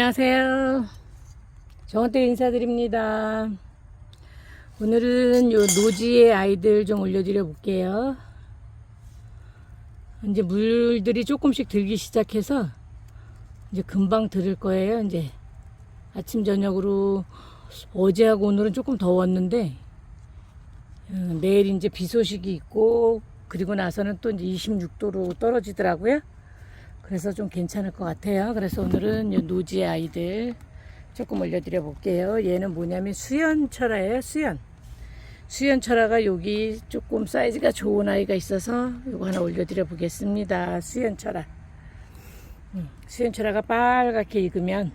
안녕하세요. 정원태 인사드립니다. 오늘은 요 노지의 아이들 좀 올려드려 볼게요. 이제 물들이 조금씩 들기 시작해서 이제 금방 들을 거예요. 이제 아침 저녁으로 어제하고 오늘은 조금 더웠는데 어, 내일 이제 비 소식이 있고 그리고 나서는 또 이제 26도로 떨어지더라고요. 그래서 좀 괜찮을 것 같아요. 그래서 오늘은 요 노지의 아이들 조금 올려드려 볼게요. 얘는 뭐냐면 수연철화예요. 수연. 수연철화가 여기 조금 사이즈가 좋은 아이가 있어서 이거 하나 올려드려 보겠습니다. 수연철화. 음, 수연철화가 빨갛게 익으면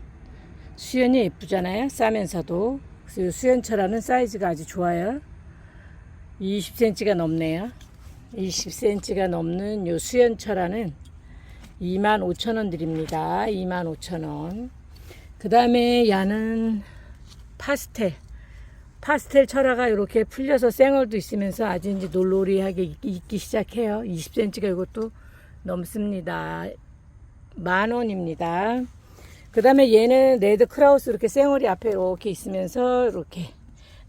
수연이 예쁘잖아요. 싸면서도. 그래서 요 수연철화는 사이즈가 아주 좋아요. 20cm가 넘네요. 20cm가 넘는 요 수연철화는 25,000원 드립니다. 25,000원. 그 다음에 야는 파스텔. 파스텔 철화가 이렇게 풀려서 생얼도 있으면서 아주 이제 놀놀이하게 익기, 시작해요. 20cm가 이것도 넘습니다. 만 원입니다. 그 다음에 얘는 레드 크라우스 이렇게 생얼이 앞에 이렇게 있으면서 이렇게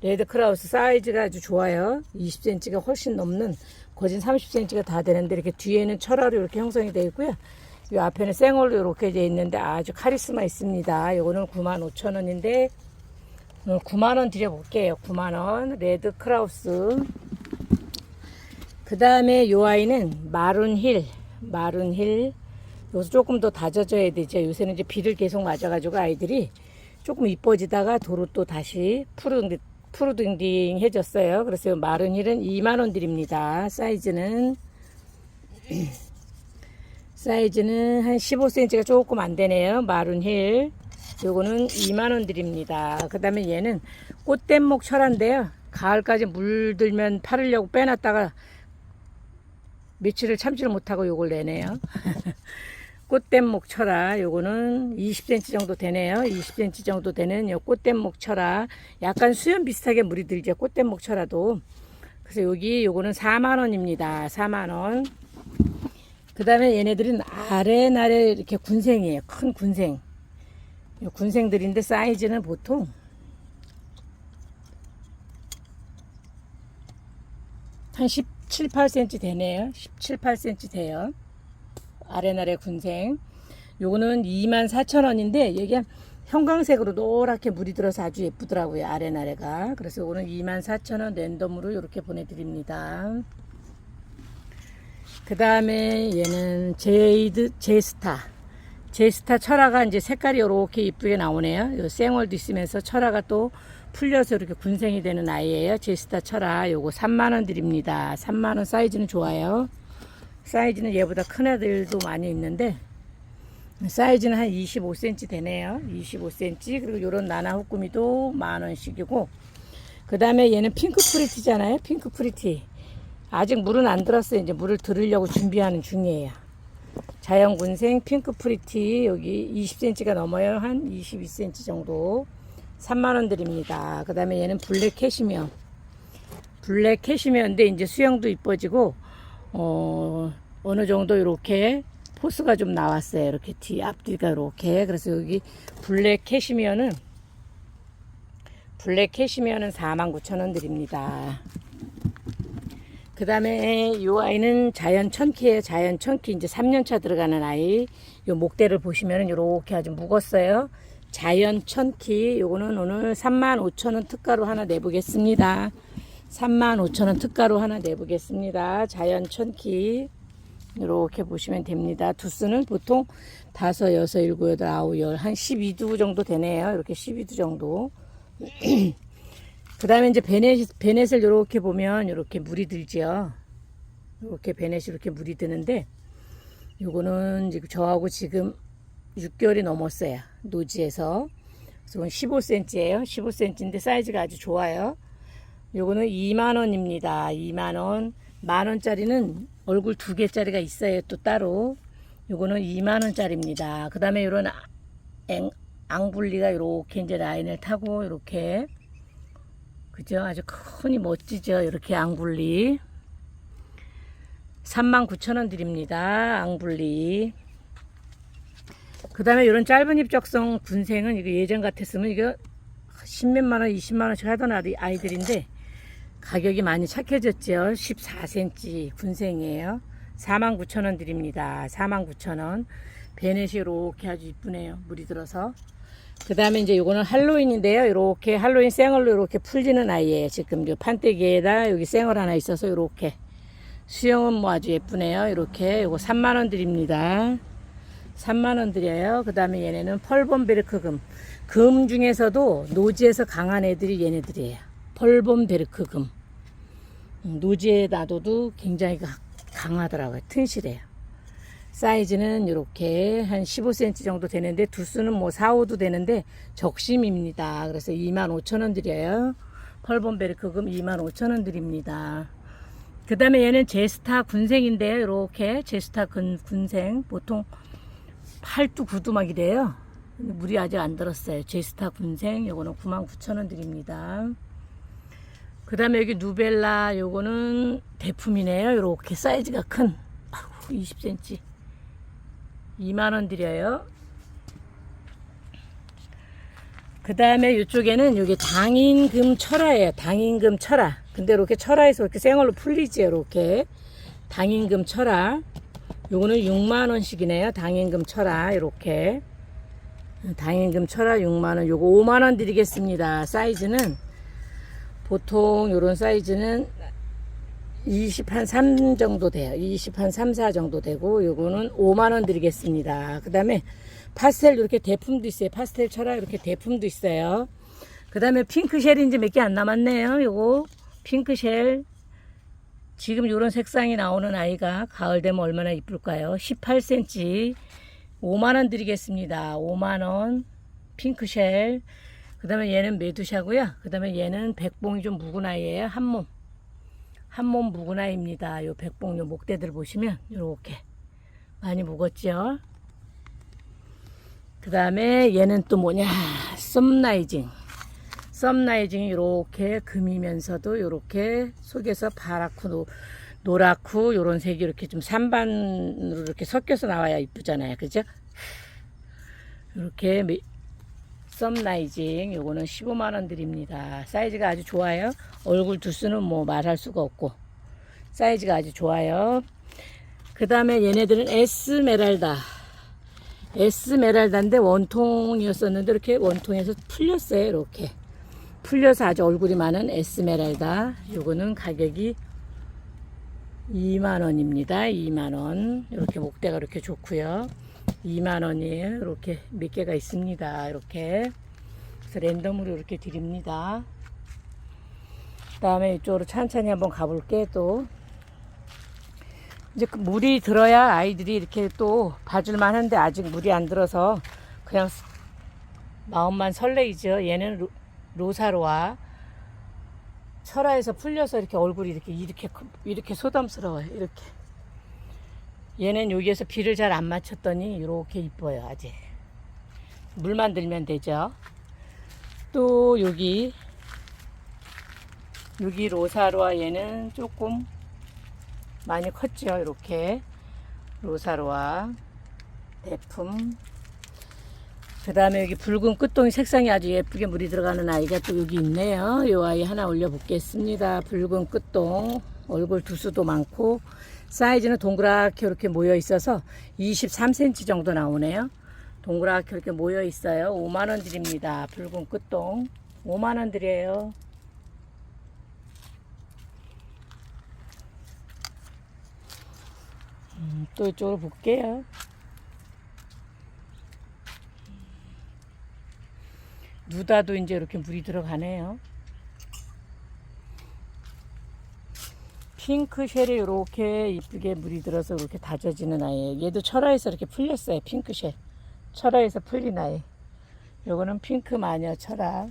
레드 크라우스 사이즈가 아주 좋아요. 20cm가 훨씬 넘는 거진 30cm가 다 되는데 이렇게 뒤에는 철화로 이렇게 형성이 되어 있고요. 이 앞에는 생얼로 이렇게 되어 있는데 아주 카리스마 있습니다. 이거는 95,000원인데 9만원 드려볼게요. 9만원 레드 크라우스 그 다음에 요 아이는 마룬힐 마룬힐 여기서 조금 더 다져져야 되죠. 요새는 이제 비를 계속 맞아가지고 아이들이 조금 이뻐지다가 도로 또 다시 푸르, 푸르딩딩해졌어요. 그래서 마른 힐은 2만원 드립니다. 사이즈는 사이즈는 한 15cm가 조금 안 되네요. 마룬힐 요거는 2만원 드립니다. 그 다음에 얘는 꽃댄목 철화인데요. 가을까지 물들면 팔으려고 빼놨다가 며칠을 참지를 못하고 요걸 내네요. 꽃댄목 철화 요거는 20cm 정도 되네요. 20cm 정도 되는 요 꽃댄목 철화 약간 수염 비슷하게 물이 들죠. 꽃댄목 철화도 그래서 여기 요거는 4만원입니다. 4만원 그 다음에 얘네들은 아래나래 이렇게 군생이에요. 큰 군생 요 군생들인데 사이즈는 보통 한 17, 8cm 되네요. 17, 8cm 돼요. 아래나래 군생. 요거는 24,000원인데 여기 형광색으로 노랗게 물이 들어서 아주 예쁘더라고요. 아래나래가. 그래서 요거는 24,000원 랜덤으로 이렇게 보내드립니다. 그 다음에 얘는 제이드 제스타. 제스타 철화가 이제 색깔이 이렇게 이쁘게 나오네요. 요 생월도 있으면서 철화가 또 풀려서 이렇게 군생이 되는 아이예요. 제스타 철화. 요거 3만원 드립니다. 3만원 사이즈는 좋아요. 사이즈는 얘보다 큰 애들도 많이 있는데 사이즈는 한 25cm 되네요. 25cm 그리고 요런 나나 후꾸미도 만원씩이고 그 다음에 얘는 핑크 프리티잖아요. 핑크 프리티 아직 물은 안 들었어요. 이제 물을 들으려고 준비하는 중이에요. 자연군생 핑크 프리티 여기 20cm가 넘어요. 한 22cm 정도 3만원 드립니다. 그 다음에 얘는 블랙 캐시미어 블랙 캐시미어인데 이제 수영도 이뻐지고 어, 어느 정도 이렇게 포스가 좀 나왔어요. 이렇게 뒤 앞뒤가 이렇게. 그래서 여기 블랙 캐시미어는 블랙 캐시미어는 49,000원 드립니다. 그 다음에 이 아이는 자연 천키예요. 자연 천키 이제 3년차 들어가는 아이. 요 목대를 보시면은 이렇게 아주 묵었어요. 자연 천키 요거는 오늘 35,000원 특가로 하나 내보겠습니다. 35,000원 특가로 하나 내보겠습니다. 자연 천키 이렇게 보시면 됩니다. 두수는 보통 5, 6, 7, 8, 9, 10, 한 12두 정도 되네요. 이렇게 12두 정도. 그 다음에 이제 베넷, 베넷을 이렇게 보면 이렇게 물이 들죠. 이렇게 베넷이 이렇게 물이 드는데 요거는 지금 저하고 지금 6개월이 넘었어요. 노지에서. 그래서 15cm예요. 15cm인데 사이즈가 아주 좋아요. 요거는 2만원입니다. 2만원. 만원짜리는 얼굴 두 개짜리가 있어요. 또 따로. 요거는 2만원짜리입니다. 그 다음에 요런 앵, 앙불리가 이렇게 이제 라인을 타고 이렇게 그죠? 아주 크니 멋지죠? 이렇게 앙불리. 39,000원 드립니다. 앙불리. 그 다음에 이런 짧은 입적성 군생은 이거 예전 같았으면 이거 10몇만 원, 20만 원씩 하던 아이- 아이들인데 가격이 많이 착해졌죠. 14cm 군생이에요. 49,000원 드립니다. 49,000원. 베넷이 이렇게 아주 이쁘네요. 물이 들어서. 그 다음에 이제 요거는 할로윈인데요. 이렇게 할로윈 생얼로 이렇게 풀리는 아이예요. 지금 요 판때기에다 여기 생얼 하나 있어서 이렇게. 수영은 뭐 아주 예쁘네요. 이렇게 요거 3만원 드립니다. 3만원 드려요. 그 다음에 얘네는 펄본베르크 금. 금 중에서도 노지에서 강한 애들이 얘네들이에요. 펄본베르크 금. 음, 노지에 놔둬도 굉장히 가- 강하더라고요. 튼실해요. 사이즈는 이렇게 한 15cm 정도 되는데 두수는 뭐 4, 5도 되는데 적심입니다. 그래서 25,000원 드려요. 펄본베르크 금 25,000원 드립니다. 그 다음에 얘는 제스타 군생인데요. 이렇게 제스타 군, 군생. 보통 8두 9두 막 이래요. 물이 아직 안 들었어요. 제스타 군생. 요거는 99,000원 드립니다. 그 다음에 여기 누벨라 요거는 대품이네요. 이렇게 사이즈가 큰. 아우, 20cm. 2만원 드려요. 그 다음에 이쪽에는 여기 당인금 철화예요. 당인금 철화. 근데 이렇게 철화에서 이렇게 생얼로 풀리지 이렇게. 당인금 철화. 요거는 6만원씩이네요. 당인금 철화. 이렇게. 당인금 철화 6만원. 요거 5만원 드리겠습니다. 사이즈는 보통 요런 사이즈는 20 한 3 정도 돼요. 20 한 3, 4 정도 되고 요거는 5만 원 드리겠습니다. 그다음에 파스텔 이렇게 대품도 있어요. 파스텔 철화 이렇게 대품도 있어요. 그다음에 핑크쉘이 이제 몇 개 안 남았네요. 요거 핑크쉘 지금 요런 색상이 나오는 아이가 가을 되면 얼마나 이쁠까요? 18cm 5만 원 드리겠습니다. 5만 원 핑크쉘 그 다음에 얘는 메두샤고요. 그 다음에 얘는 백봉이 좀 묵은 아이예요. 한 몸. 한몸 묵은 아이입니다. 요 백봉 요 목대들 보시면 요렇게 많이 묵었죠. 그 다음에 얘는 또 뭐냐? 썸라이징. 썸라이징이 요렇게 금이면서도 요렇게 속에서 파랗고 노, 노랗고 요런 색이 이렇게 좀 산반으로 이렇게 섞여서 나와야 이쁘잖아요. 그죠? 이렇게 미- 썸라이징 요거는 15만 원 드립니다. 사이즈가 아주 좋아요. 얼굴 두수는 뭐 말할 수가 없고 사이즈가 아주 좋아요. 그 다음에 얘네들은 에스메랄다. 에스메랄다인데 원통이었었는데 이렇게 원통에서 풀렸어요. 이렇게 풀려서 아주 얼굴이 많은 에스메랄다. 요거는 가격이 2만 원입니다. 2만 원. 이렇게 목대가 이렇게 좋고요. 2만 원이에요. 이렇게 몇 개가 있습니다. 이렇게. 그래서 랜덤으로 이렇게 드립니다. 그 다음에 이쪽으로 천천히 한번 가볼게 또. 이제 그 물이 들어야 아이들이 이렇게 또 봐줄만 한데 아직 물이 안 들어서 그냥 스- 마음만 설레이죠. 얘는 로, 로사로와 철화에서 풀려서 이렇게 얼굴이 이렇게 이렇게 크- 이렇게 소담스러워요. 이렇게. 얘는 여기에서 비를 잘 안 맞췄더니 이렇게 이뻐요 아직 물만 들면 되죠. 또 여기 여기 로사로아 얘는 조금 많이 컸죠 이렇게. 로사로아 대품. 그 다음에 여기 붉은 끝동이 색상이 아주 예쁘게 물이 들어가는 아이가 또 여기 있네요. 이 아이 하나 올려 보겠습니다. 붉은 끝동. 얼굴 두수도 많고 사이즈는 동그랗게 이렇게 모여 있어서 23cm 정도 나오네요. 동그랗게 이렇게 모여 있어요. 5만 원 드립니다. 붉은 끝동 5만 원 드려요. 음, 또 이쪽으로 볼게요. 누다도 이제 이렇게 물이 들어가네요. 핑크 쉘이 이렇게 이쁘게 물이 들어서 이렇게 다져지는 아이예요. 얘도 철화에서 이렇게 풀렸어요. 핑크 쉘. 철화에서 풀린 아이. 요거는 핑크 마녀 철화.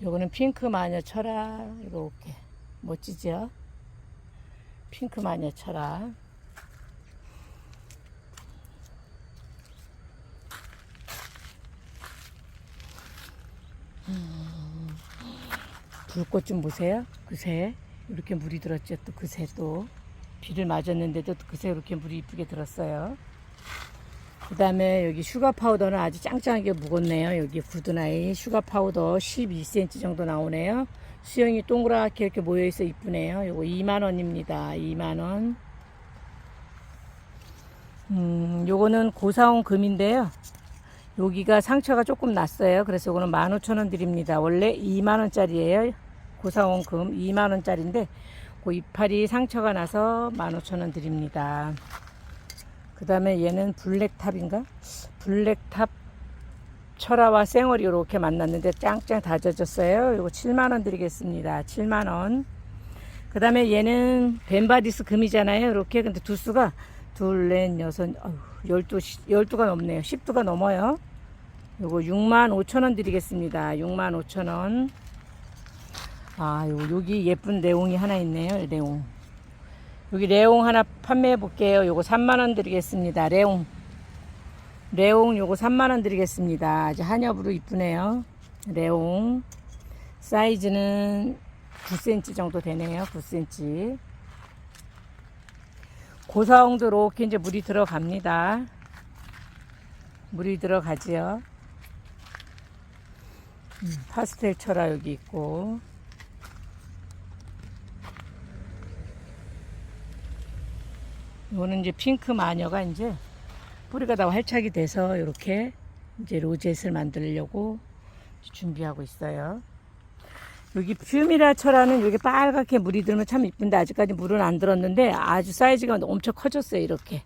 요거는 핑크 마녀 철화. 이렇게 멋지죠? 핑크 마녀 철화. 불꽃 좀 보세요. 그새 이렇게 물이 들었죠. 또 그새 또 비를 맞았는데도 또 그새 이렇게 물이 이쁘게 들었어요. 그 다음에 여기 슈가 파우더는 아주 짱짱하게 묵었네요. 여기 구드나이 슈가 파우더 12cm 정도 나오네요. 수영이 동그랗게 이렇게 모여있어 이쁘네요. 요거 2만원입니다. 2만원. 음, 요거는 고사원 금인데요. 여기가 상처가 조금 났어요. 그래서 이거는 15,000원 드립니다. 원래 2만원짜리예요. 고사원 금 2만원짜리인데, 그 이파리 상처가 나서 15,000원 드립니다. 그 다음에 얘는 블랙탑인가? 블랙탑 철화와 쌩얼이 이렇게 만났는데 짱짱 다져졌어요. 이거 7만원 드리겠습니다. 7만원. 그 다음에 얘는 벤바디스 금이잖아요. 이렇게. 근데 두수가 둘, 넷, 여섯, 열두, 열두가 넘네요. 10두가 넘어요. 요거 6만 5천원 드리겠습니다. 6만 5천원. 아, 요, 여기 예쁜 레옹이 하나 있네요. 레옹. 여기 레옹 하나 판매해 볼게요. 요거 3만원 드리겠습니다. 레옹. 레옹 요거 3만원 드리겠습니다. 아주 한엽으로 이쁘네요. 레옹. 사이즈는 9cm 정도 되네요. 9cm. 고사홍도 이렇게 이제 물이 들어갑니다. 물이 들어가지요. 음, 파스텔 철화 여기 있고. 이거는 이제 핑크 마녀가 이제 뿌리가 다 활착이 돼서 이렇게 이제 로젯을 만들려고 준비하고 있어요. 여기 퓨미라 철화는 여기 빨갛게 물이 들면 참 이쁜데 아직까지 물은 안 들었는데 아주 사이즈가 엄청 커졌어요. 이렇게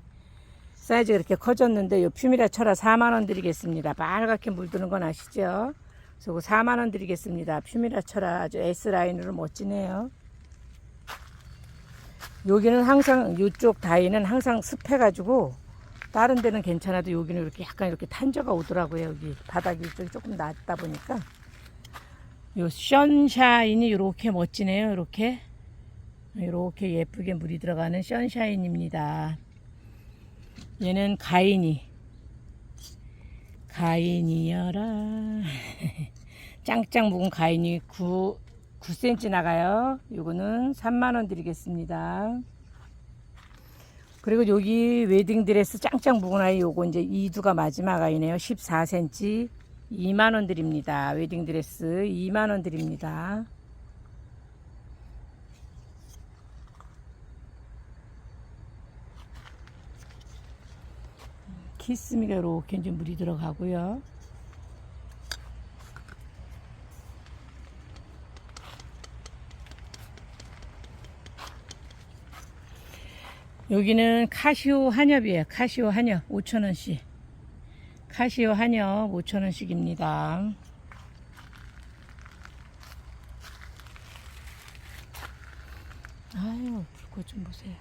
사이즈가 이렇게 커졌는데 이 퓨미라 철화 4만 원 드리겠습니다. 빨갛게 물 드는 건 아시죠? 그래서 4만 원 드리겠습니다. 퓨미라 철화 아주 S 라인으로 멋지네요. 여기는 항상 이쪽 다이는 항상 습해가지고 다른 데는 괜찮아도 여기는 이렇게 약간 이렇게 탄저가 오더라고요. 여기 바닥이 이쪽이 조금 낮다 보니까 요 션샤인이 이렇게 멋지네요. 이렇게 이렇게 예쁘게 물이 들어가는 션샤인입니다. 얘는 가인이 가인이여라 짱짱 묵은 가인이 9 9cm 나가요. 요거는 3만원 드리겠습니다. 그리고 여기 웨딩드레스 짱짱 묵은 아이 요거 이제 2두가 마지막 아이네요. 14cm 2만원 드립니다. 웨딩드레스 2만원 드립니다. 키스미가 이렇게 이제 물이 들어가고요. 여기는 카시오 한엽이에요. 카시오 한엽 5천원씩. 카시오 한엽 5천원씩입니다. 아유, 불꽃 좀 보세요.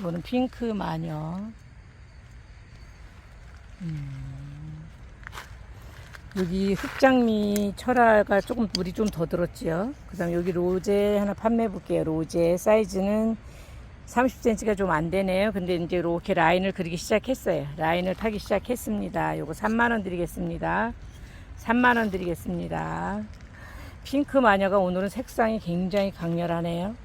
이거는 핑크 마녀. 음. 여기 흑장미 철화가 조금 물이 좀 더 들었지요. 그 다음 여기 로제 하나 판매해 볼게요. 로제 사이즈는 30cm가 좀 안 되네요. 근데 이제 이렇게 라인을 그리기 시작했어요. 라인을 타기 시작했습니다. 요거 3만원 드리겠습니다. 3만원 드리겠습니다. 핑크 마녀가 오늘은 색상이 굉장히 강렬하네요.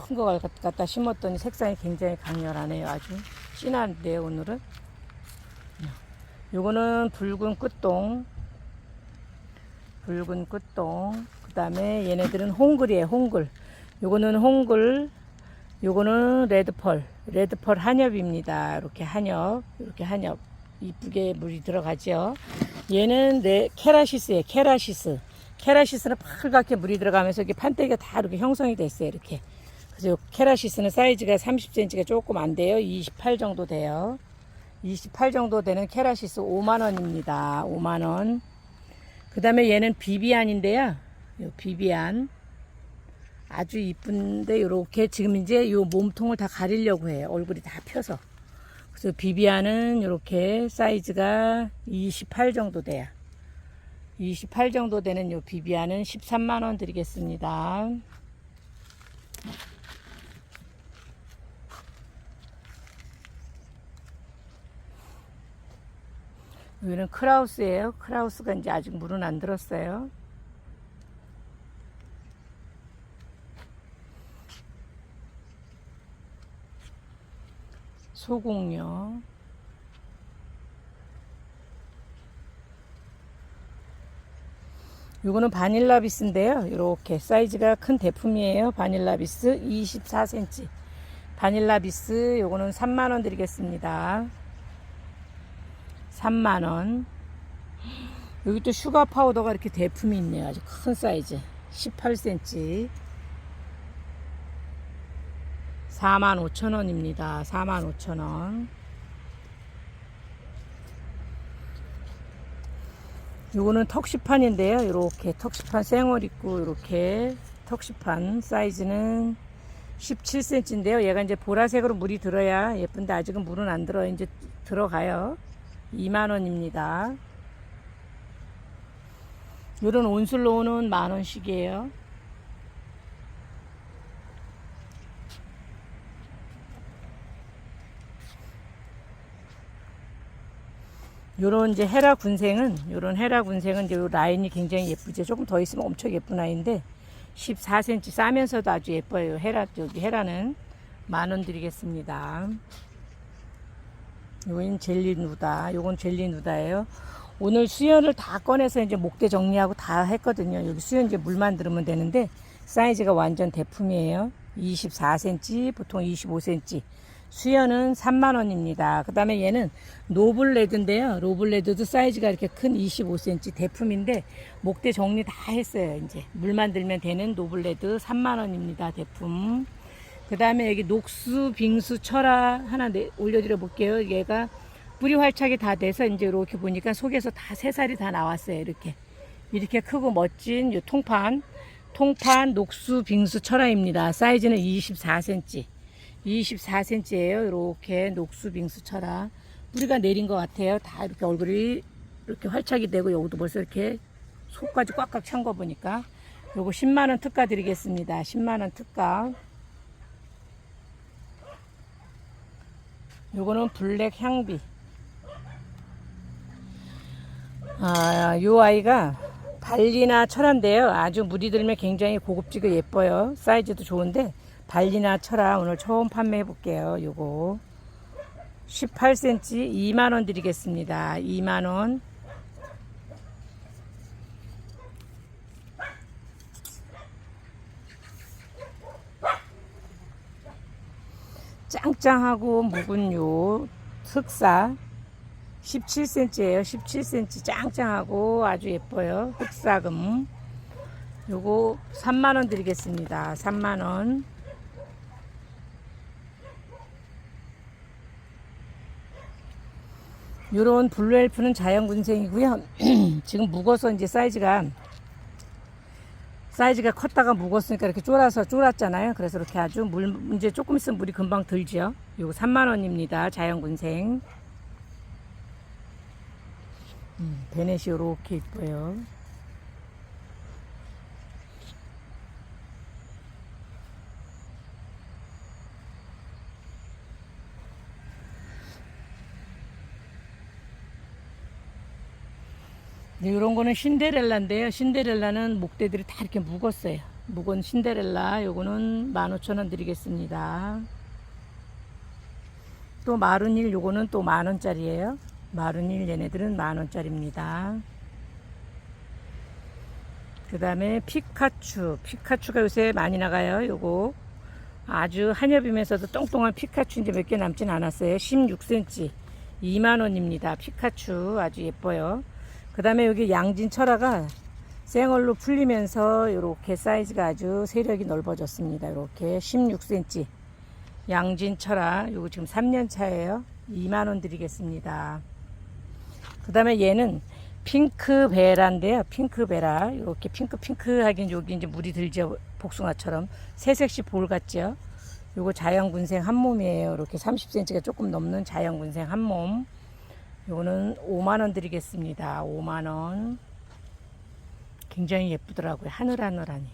큰거 갖다 심었더니 색상이 굉장히 강렬하네요. 아주 진한데요, 오늘은. 요거는 붉은 끝동. 붉은 끝동. 그 다음에 얘네들은 홍글이에요 홍글. 요거는 홍글. 요거는 레드펄. 레드펄 한엽입니다. 이렇게 한엽. 이렇게 한엽. 이쁘게 물이 들어가죠. 얘는 네, 케라시스예요 케라시스. 케라시스는 빨갛게 물이 들어가면서 이렇게 판때기가 다 이렇게 형성이 됐어요 이렇게. 그래서 케라시스는 사이즈가 30cm가 조금 안 돼요. 28 정도 돼요 28 정도 되는 케라시스 5만원입니다. 5만원. 그 다음에 얘는 비비안인데요. 요 비비안. 아주 이쁜데, 요렇게 지금 이제 요 몸통을 다 가리려고 해요. 얼굴이 다 펴서. 그래서 비비안은 요렇게 사이즈가 28 정도 돼요. 28 정도 되는 요 비비안은 13만원 드리겠습니다. 여기는 크라우스예요. 크라우스가 이제 아직 물은 안 들었어요. 소공녀. 요거는 바닐라비스인데요. 이렇게 사이즈가 큰 대품이에요. 바닐라비스 24cm. 바닐라비스 요거는 3만원 드리겠습니다. 3만원. 여기 또 슈가 파우더가 이렇게 대품이 있네요. 아주 큰 사이즈. 18cm. 45,000원입니다. 45,000원. 요거는 턱시판인데요. 이렇게 턱시판 생얼 있고 이렇게 턱시판 사이즈는 17cm인데요. 얘가 이제 보라색으로 물이 들어야 예쁜데 아직은 물은 안 들어. 이제 들어가요. 2만 원입니다. 요런 온슬로우는 만 원씩이에요. 요런 이제 헤라 군생은 요런 헤라 군생은 이제 요 라인이 굉장히 예쁘죠. 조금 더 있으면 엄청 예쁜 아이인데 14cm 싸면서도 아주 예뻐요. 헤라 여기 헤라는 만 원 드리겠습니다. 요건 젤리 누다. 요건 젤리 누다예요. 오늘 수연을 다 꺼내서 이제 목대 정리하고 다 했거든요. 여기 수연 이제 물만 들으면 되는데 사이즈가 완전 대품이에요. 24cm, 보통 25cm. 수연은 3만원입니다. 그 다음에 얘는 노블레드인데요. 노블레드도 사이즈가 이렇게 큰 25cm 대품인데, 목대 정리 다 했어요. 이제 물 만 들면 되는 노블레드 3만원입니다. 대품. 그 다음에 여기 녹수, 빙수, 철화 하나 내, 올려드려 볼게요. 얘가 뿌리 활착이 다 돼서 이제 이렇게 보니까 속에서 다 새살이 다 나왔어요. 이렇게. 이렇게 크고 멋진 요 통판. 통판 녹수, 빙수, 철화입니다. 사이즈는 24cm. 24cm예요. 이렇게 녹수 빙수 철화. 뿌리가 내린 것 같아요. 다 이렇게 얼굴이 이렇게 활착이 되고 여기도 벌써 이렇게 속까지 꽉꽉 찬 거 보니까 요거 10만원 특가 드리겠습니다. 10만원 특가. 요거는 블랙 향비. 아, 요 아이가 발리나 철화인데요. 아주 물이 들면 굉장히 고급지고 예뻐요. 사이즈도 좋은데 발리나 철화 오늘 처음 판매해 볼게요. 요거 18cm 2만원 드리겠습니다. 2만원 짱짱하고 묵은 요 흑사 17cm예요. 17cm 짱짱하고 아주 예뻐요. 흑사금 요거 3만원 드리겠습니다. 3만원 요런 블루엘프는 자연군생이고요. 지금 묵어서 이제 사이즈가 사이즈가 컸다가 묵었으니까 이렇게 쫄아서 쫄았잖아요. 그래서 이렇게 아주 물 이제 조금 있으면 물이 금방 들죠. 요거 3만 원입니다. 자연군생. 음, 베넷이 이렇게 이뻐요. 이런 거는 신데렐라인데요. 신데렐라는 목대들이 다 이렇게 묵었어요. 묵은 신데렐라 요거는 15,000원 드리겠습니다. 또 마룬일 요거는 또 만원짜리예요. 마룬일 얘네들은 만원짜리입니다. 그 다음에 피카츄. 피카츄가 요새 많이 나가요. 요거 아주 한엽이면서도 똥똥한 피카츄 이제 몇 개 남진 않았어요. 16cm 2만원입니다. 피카츄 아주 예뻐요. 그 다음에 여기 양진 철화가 생얼로 풀리면서 이렇게 사이즈가 아주 세력이 넓어졌습니다. 이렇게 16cm 양진 철화 요거 지금 3년 차예요. 2만원 드리겠습니다. 그 다음에 얘는 핑크 베라인데요. 핑크 베라 이렇게 핑크 핑크 하긴 여기 이제 물이 들죠. 복숭아처럼 새색시 볼 같죠. 요거 자연군생 한 몸이에요. 이렇게 30cm가 조금 넘는 자연군생 한 몸. 요거는 5만원 드리겠습니다. 5만원. 굉장히 예쁘더라고요. 하늘하늘하니.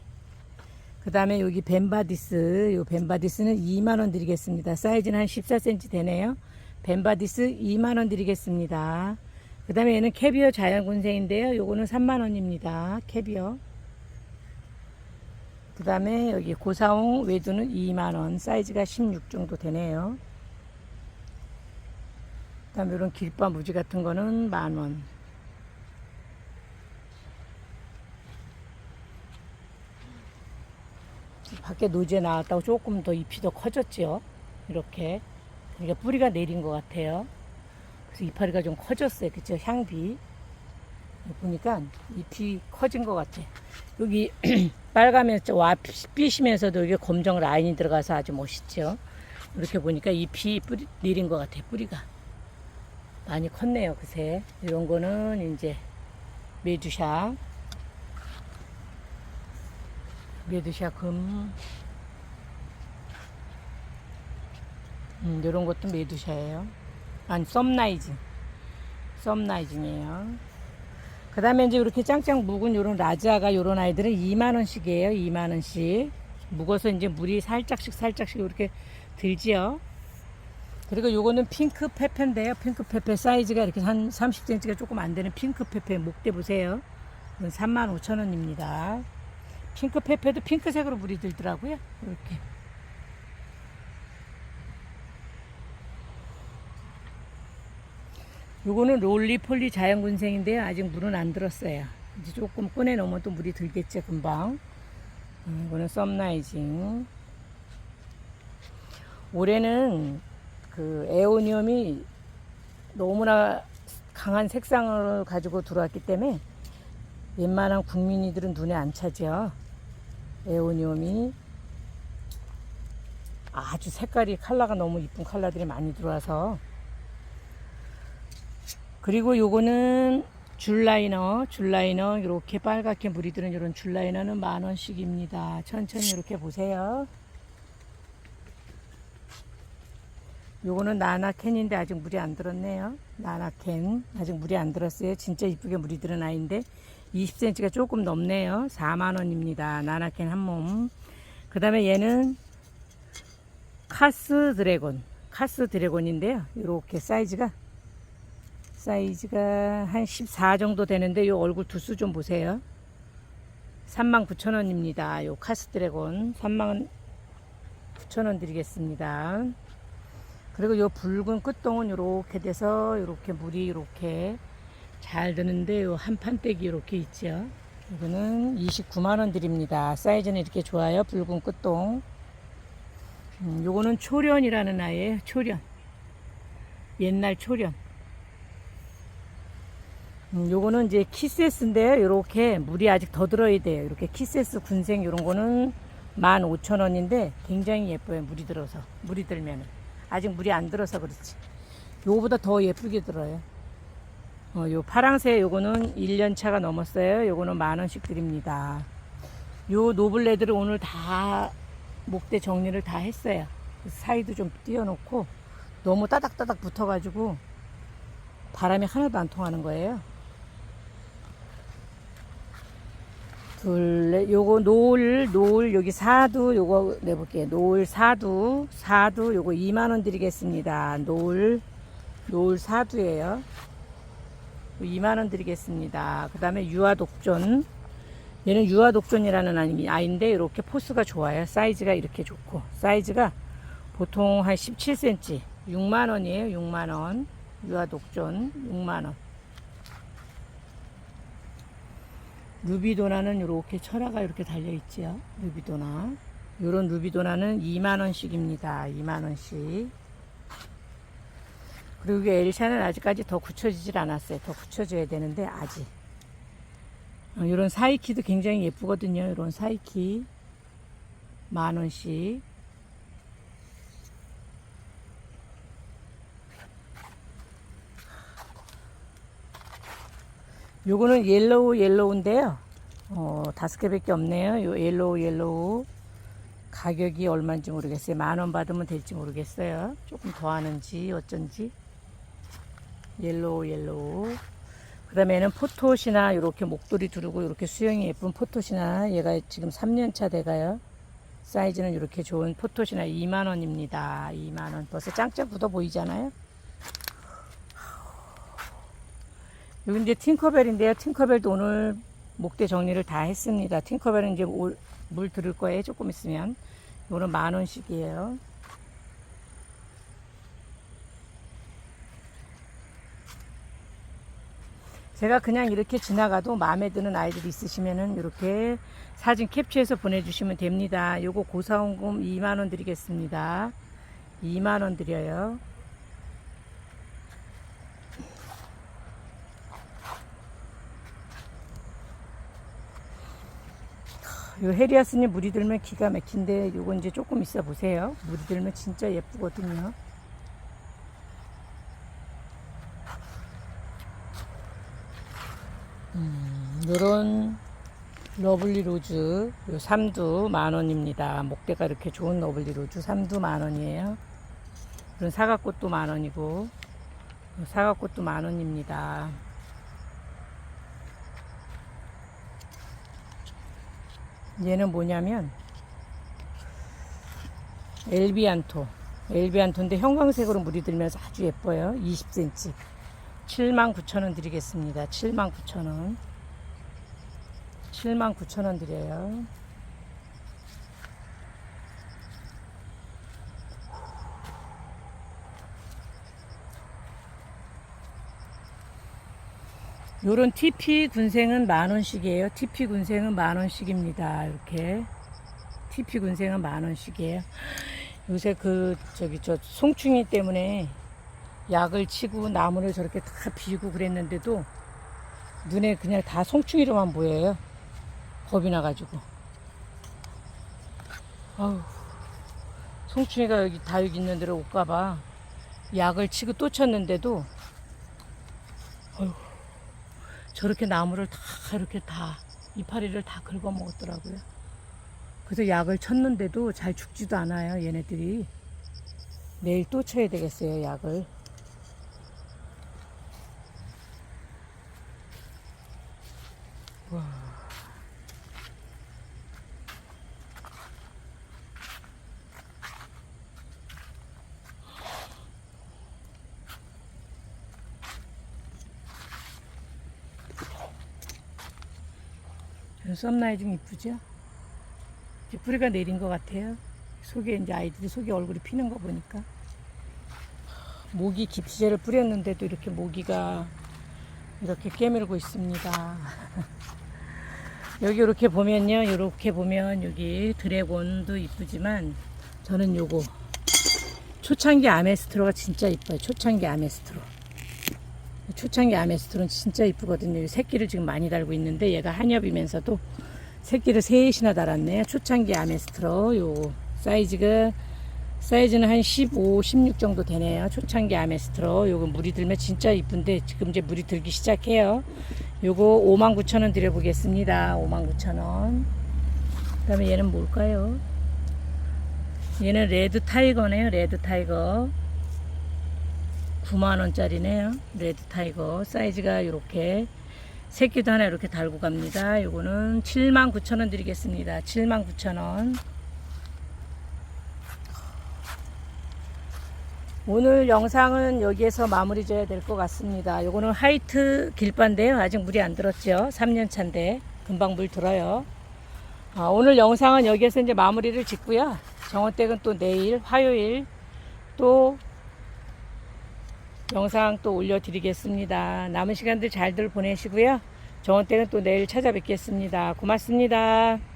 그 다음에 여기 벤바디스. 요 벤바디스는 2만원 드리겠습니다. 사이즈는 한 14cm 되네요. 벤바디스 2만원 드리겠습니다. 그 다음에 얘는 캐비어 자연군생인데요. 요거는 3만원입니다. 캐비어. 그 다음에 여기 고사홍 외두는 2만원. 사이즈가 16 정도 되네요. 그다음에 이런 길바 무지 같은 거는 만 원. 밖에 노지에 나왔다고 조금 더 잎이 더 커졌죠. 이렇게. 그러니까 뿌리가 내린 것 같아요. 그래서 이파리가 좀 커졌어요. 그쵸? 향비. 보니까 잎이 커진 것 같아. 여기 빨가면서 와 삐시면서도 이게 검정 라인이 들어가서 아주 멋있죠. 이렇게 보니까 잎이 뿌리 내린 것 같아. 뿌리가 많이 컸네요. 그새 이런 거는 이제 메두샤, 메두샤 금. 음, 이런 것도 메두샤예요. 아니 썸라이징, 썸라이징이에요. 그 다음에 이제 이렇게 짱짱 묵은 요런 라자가 요런 아이들은 2만원씩이에요. 2만원씩. 묵어서 이제 물이 살짝씩 살짝씩 이렇게 들지요. 그리고 요거는 핑크 페페인데요. 핑크 페페 사이즈가 이렇게 한 30cm가 조금 안 되는 핑크 페페 목대 보세요. 이건 35,000원입니다. 핑크 페페도 핑크색으로 물이 들더라고요. 이렇게. 요거는 롤리폴리 자연군생인데요. 아직 물은 안 들었어요. 이제 조금 꺼내 놓으면 또 물이 들겠죠, 금방. 음, 이거는 썸라이징. 올해는 그 에오니움이 너무나 강한 색상을 가지고 들어왔기 때문에 웬만한 국민이들은 눈에 안 차죠. 에오니움이 아주 색깔이 컬러가 너무 이쁜 컬러들이 많이 들어와서 그리고 요거는 줄라이너, 줄라이너 이렇게 빨갛게 물이 드는 이런 줄라이너는 만 원씩입니다. 천천히 이렇게 보세요. 요거는 나나캔인데 아직 물이 안 들었네요. 나나캔 아직 물이 안 들었어요. 진짜 이쁘게 물이 들은 아이인데 20cm가 조금 넘네요. 4만 원입니다. 나나캔 한 몸. 그 다음에 얘는 카스 드래곤, 카스 드래곤인데요. 이렇게 사이즈가 사이즈가 한 14 정도 되는데 요 얼굴 두수 좀 보세요. 39,000원입니다. 요 카스 드래곤 39,000원 드리겠습니다. 그리고 요 붉은 끝동은 이렇게 돼서 이렇게 물이 이렇게 잘 드는데 요 한판대기 이렇게 있죠. 이거는 29만 원 드립니다. 사이즈는 이렇게 좋아요. 붉은 끝동. 음, 요거는 초련이라는 아이예요. 초련. 옛날 초련. 음, 요거는 이제 키세스인데요. 이렇게 물이 아직 더 들어야 돼요. 이렇게 키세스 군생 이런 거는 15,000원인데 굉장히 예뻐요. 물이 들어서. 물이 들면은. 아직 물이 안 들어서 그렇지. 요거보다 더 예쁘게 들어요. 어, 요 파랑새 요거는 1년 차가 넘었어요. 요거는 만 원씩 드립니다. 요 노블레드를 오늘 다 목대 정리를 다 했어요. 사이도 좀 띄워놓고 너무 따닥따닥 붙어가지고 바람이 하나도 안 통하는 거예요. 둘, 넷, 요거 노을, 노을, 여기 사두, 요거 내볼게요. 노을 사두, 사두, 요거 2만원 드리겠습니다. 노을, 노을 사두예요 2만원 드리겠습니다. 그 다음에 유아독존. 얘는 유아독존이라는 아이- 아이인데, 이렇게 포스가 좋아요. 사이즈가 이렇게 좋고. 사이즈가 보통 한 17cm. 6만원이에요. 6만원. 유아독존. 6만원. 루비도나는 이렇게 철화가 이렇게 달려 있지요. 루비도나. 요런 루비도나는 2만 원씩입니다. 2만 원씩. 그리고 엘샤는 아직까지 더 굳혀지질 않았어요. 더 굳혀져야 되는데 아직. 어, 요런 사이키도 굉장히 예쁘거든요. 요런 사이키. 만 원씩. 요거는 옐로우 옐로우인데요. 어, 다섯 개밖에 없네요. 요 옐로우 옐로우. 가격이 얼마인지 모르겠어요. 만 원 받으면 될지 모르겠어요. 조금 더 하는지 어쩐지. 옐로우 옐로우. 그 다음에는 포토시나 이렇게 목도리 두르고 이렇게 수영이 예쁜 포토시나 얘가 지금 3년차 돼가요. 사이즈는 이렇게 좋은 포토시나 2만 원입니다. 2만 원. 벌써 짱짱 굳어 보이잖아요. 여기 이제 팅커벨인데요. 팅커벨도 오늘 목대 정리를 다 했습니다. 팅커벨은 이제 올- 물 들을 거예요. 조금 있으면. 이거는 만 원씩이에요. 제가 그냥 이렇게 지나가도 마음에 드는 아이들 있으시면은 이렇게 사진 캡처해서 보내주시면 됩니다. 요거 고사원금 2만원 드리겠습니다. 2만원 드려요. 요 헤리아스님 물이 들면 기가 막힌데 요거 이제 조금 있어 보세요. 물이 들면 진짜 예쁘거든요. 음, 요런 러블리 로즈 요 삼두 만 원입니다. 목대가 이렇게 좋은 러블리 로즈 삼두 만 원이에요. 이런 사과꽃도 만 원이고 요 사과꽃도 만 원입니다. 얘는 뭐냐면 엘비안토. 엘비안토인데 형광색으로 물이 들면서 아주 예뻐요. 20cm 79,000원 드리겠습니다. 79,000원. 79,000원 드려요 요런 TP 군생은 만 원씩이에요. TP 군생은 만 원씩입니다. 이렇게 TP 군생은 만 원씩이에요. 요새 그 저기 저 송충이 때문에 약을 치고 나무를 저렇게 다 비우고 그랬는데도 눈에 그냥 다 송충이로만 보여요. 겁이 나가지고. 아우 송충이가 여기 다 여기 있는 데로 올까봐 약을 치고 또 쳤는데도 저렇게 나무를 다 이렇게 다 이파리를 다 긁어 먹었더라고요. 그래서 약을 쳤는데도 잘 죽지도 않아요, 얘네들이. 내일 또 쳐야 되겠어요, 약을. 썸나이 좀 이쁘죠? 이제 뿌리가 내린 것 같아요. 속에 이제 아이들이 속에 얼굴이 피는 거 보니까 모기 기피제를 뿌렸는데도 이렇게 모기가 이렇게 깨물고 있습니다. 여기 이렇게 보면요, 이렇게 보면 여기 드래곤도 이쁘지만 저는 요거 초창기 아메스트로가 진짜 이뻐요. 초창기 아메스트로. 초창기 아메스트로는 진짜 이쁘거든요. 이 새끼를 지금 많이 달고 있는데 얘가 한엽이면서도 새끼를 셋이나 달았네요. 초창기 아메스트로 요 사이즈가 사이즈는 한 15, 16 정도 되네요. 초창기 아메스트로 요거 물이 들면 진짜 이쁜데 지금 이제 물이 들기 시작해요. 요거 59,000원 드려보겠습니다. 59,000원. 그 다음에 얘는 뭘까요? 얘는 레드 타이거네요. 레드 타이거. 9만원짜리네요. 레드 타이거. 사이즈가 이렇게 새끼도 하나 이렇게 달고 갑니다. 요거는 79,000원 드리겠습니다. 79,000원. 오늘 영상은 여기에서 마무리 져야 될 것 같습니다. 요거는 하이트 길바인데요. 아직 물이 안 들었죠. 3년 차인데 금방 물 들어요. 아, 오늘 영상은 여기에서 이제 마무리를 짓고요. 정원댁은 또 내일 화요일 또 영상 또 올려드리겠습니다. 남은 시간들 잘들 보내시고요. 정원댁은 또 내일 찾아뵙겠습니다. 고맙습니다.